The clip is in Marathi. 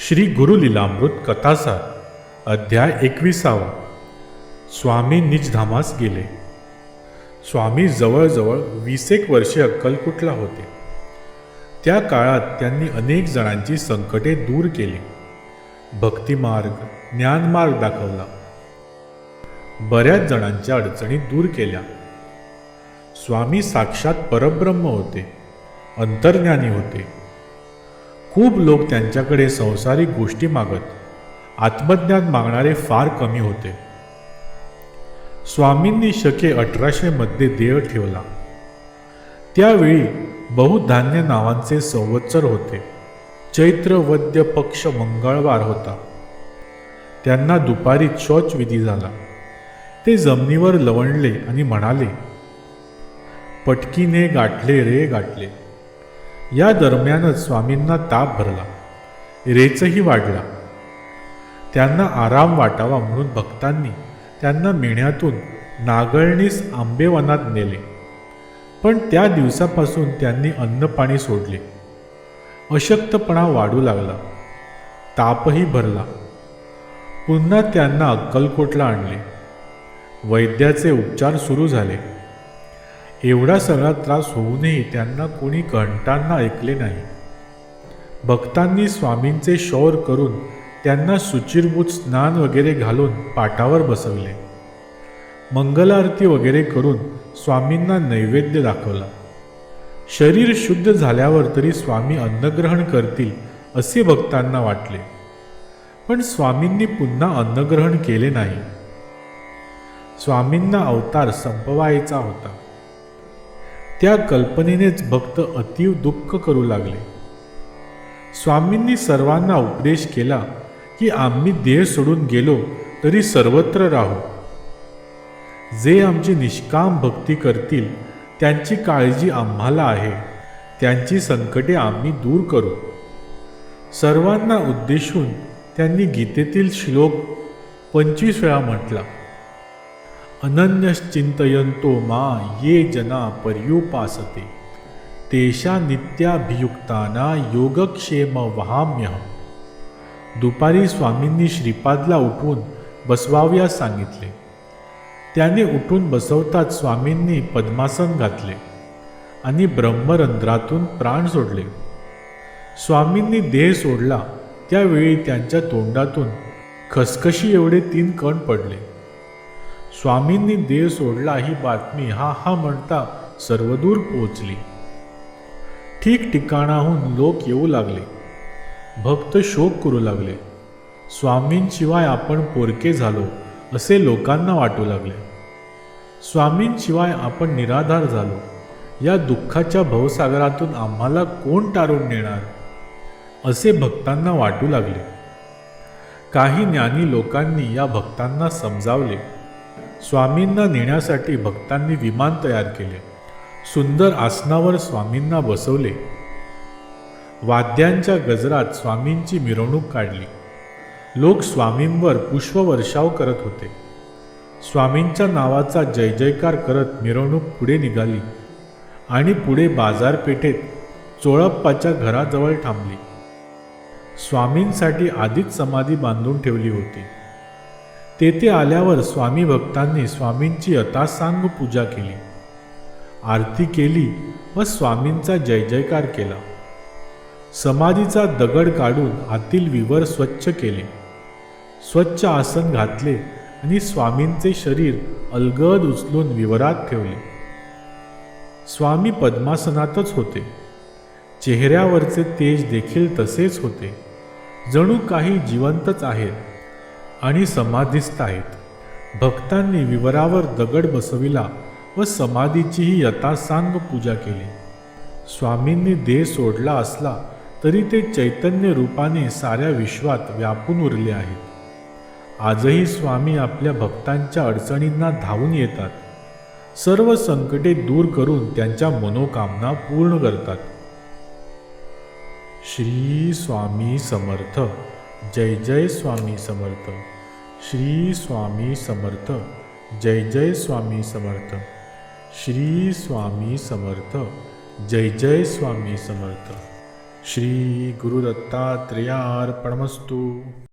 श्री गुरु लीलामृत कथासार अध्याय एकविसावा. स्वामी निजधामास गेले. स्वामी जवळजवळ वीसेक वर्षे अक्कलकुटला होते. त्या काळात त्यांनी अनेक जणांची संकटे दूर केली. भक्तिमार्ग ज्ञानमार्ग दाखवला. बऱ्याच जणांच्या अडचणी दूर केल्या. स्वामी साक्षात परब्रह्म होते अंतर्ज्ञानी होते. खूप लोक त्यांच्याकडे संसारिक गोष्टी मागत आत्मज्ञान मागणारे फार कमी होते. स्वामींनी शके अठराशे मध्ये देह ठेवला. त्यावेळी बहुधान्य नावांचे संवत्सर होते. चैत्र वद्य पक्ष मंगळवार होता. त्यांना दुपारी शौच विधी झाला. ते जमिनीवर लवणले आणि म्हणाले पटकीने गाठले रे गाठले. या दरम्यानच स्वामींना ताप भरला. रेचही वाढला. त्यांना आराम वाटावा म्हणून भक्तांनी त्यांना मेण्यातून नागळणीस आंबेवनात नेले. पण त्या दिवसापासून त्यांनी अन्नपाणी सोडले. अशक्तपणा वाढू लागला. तापही भरला. पुन्हा त्यांना अक्कलकोटला आणले. वैद्याचे उपचार सुरू झाले. एवढा सगळा त्रास होऊनही त्यांना कोणी घंटांना ऐकले नाही. भक्तांनी स्वामींचे शौर करून त्यांना सुचिरभूत स्नान वगैरे घालून पाटावर बसवले. मंगलारती वगैरे करून स्वामींना नैवेद्य दाखवला. शरीर शुद्ध झाल्यावर तरी स्वामी अन्नग्रहण करतील असे भक्तांना वाटले. पण स्वामींनी पुन्हा अन्नग्रहण केले नाही. स्वामींना अवतार संपवायचा होता. त्या कल्पनेनेच भक्त अतीव दुःख करू लागले. स्वामींनी सर्वांना उपदेश केला की आम्ही देह सोडून गेलो तरी सर्वत्र राहू. जे आमची निष्काम भक्ती करतील त्यांची काळजी आम्हाला आहे. त्यांची संकटे आम्ही दूर करू. सर्वांना उद्देशून त्यांनी गीतेतील श्लोक पंचवीस वेळा म्हटला. अनन्यश्चिंतयंतो मा ये जना पर्युपासते। तेषा नित्याभियुक्ताना योगक्षेम वहाम्यह दुपारी स्वामींनी श्रीपादला उठवून बसवाव्यास सांगितले। त्याने उठून बसवताच स्वामींनी पद्मासन घातले आणि ब्रह्मरंध्रातून प्राण सोडले। स्वामींनी देह सोडला त्यावेळी त्यांच्या तोंडातून खसखशी एवढे तीन कण पडले। स्वामींनी देह सोडला ही बातमी हा हा म्हणता सर्वदूर पोचली. ठिकठिकाणाहून लोक येऊ लागले. भक्त शोक करू लागले. स्वामींशिवाय आपण पोरके झालो असे लोकांना वाटू लागले. स्वामींशिवाय आपण निराधार झालो. या दुःखाच्या भवसागरातून आम्हाला कोण टारून नेणार? असे भक्तांना वाटू लागले. काही ज्ञानी लोकांनी या भक्तांना समजावले. स्वामींना नेण्यासाठी भक्तांनी विमान तयार केले. सुंदर आसनावर स्वामींना बसवले. वाद्यांच्या गजरात स्वामींची मिरवणूक काढली. लोक स्वामींवर पुष्पवर्षाव करत होते. स्वामींच्या नावाचा जय जयकार करत मिरवणूक पुढे निघाली आणि पुढे बाजारपेठेत चोळप्पाच्या घराजवळ थांबली. स्वामींसाठी आधीच समाधी बांधून ठेवली होती. तेथे आल्यावर स्वामी भक्तांनी स्वामींची यथासांग पूजा केली. आरती केली व स्वामींचा जय जयकार केला. समाधीचा दगड काढून आतील विवर स्वच्छ केले. स्वच्छ आसन घातले आणि स्वामींचे शरीर अलगद उचलून विवरात ठेवले. स्वामी पद्मासनातच होते. चेहऱ्यावरचे तेज देखील तसेच होते. जणू काही जिवंतच आहेत. आणि समाधीस्थ आहेत भक्तांनी विवरावर दगड बसविला व समाधीचीही यथासांग पूजा केली. स्वामींनी देह सोडला असला तरी ते चैतन्य रूपाने साऱ्या विश्वात व्यापून उरले आहेत. आजही स्वामी आपल्या भक्तांच्या अडचणींना धावून येतात. सर्व संकटे दूर करून त्यांच्या मनोकामना पूर्ण करतात. श्री स्वामी समर्थ. जय जय स्वामी समर्थ. श्री स्वामी समर्थ. जय जय स्वामी समर्थ. श्री स्वामी समर्थ. जय जय स्वामी समर्थ. श्री गुरुदत्तात्रेयार्पणमस्तू.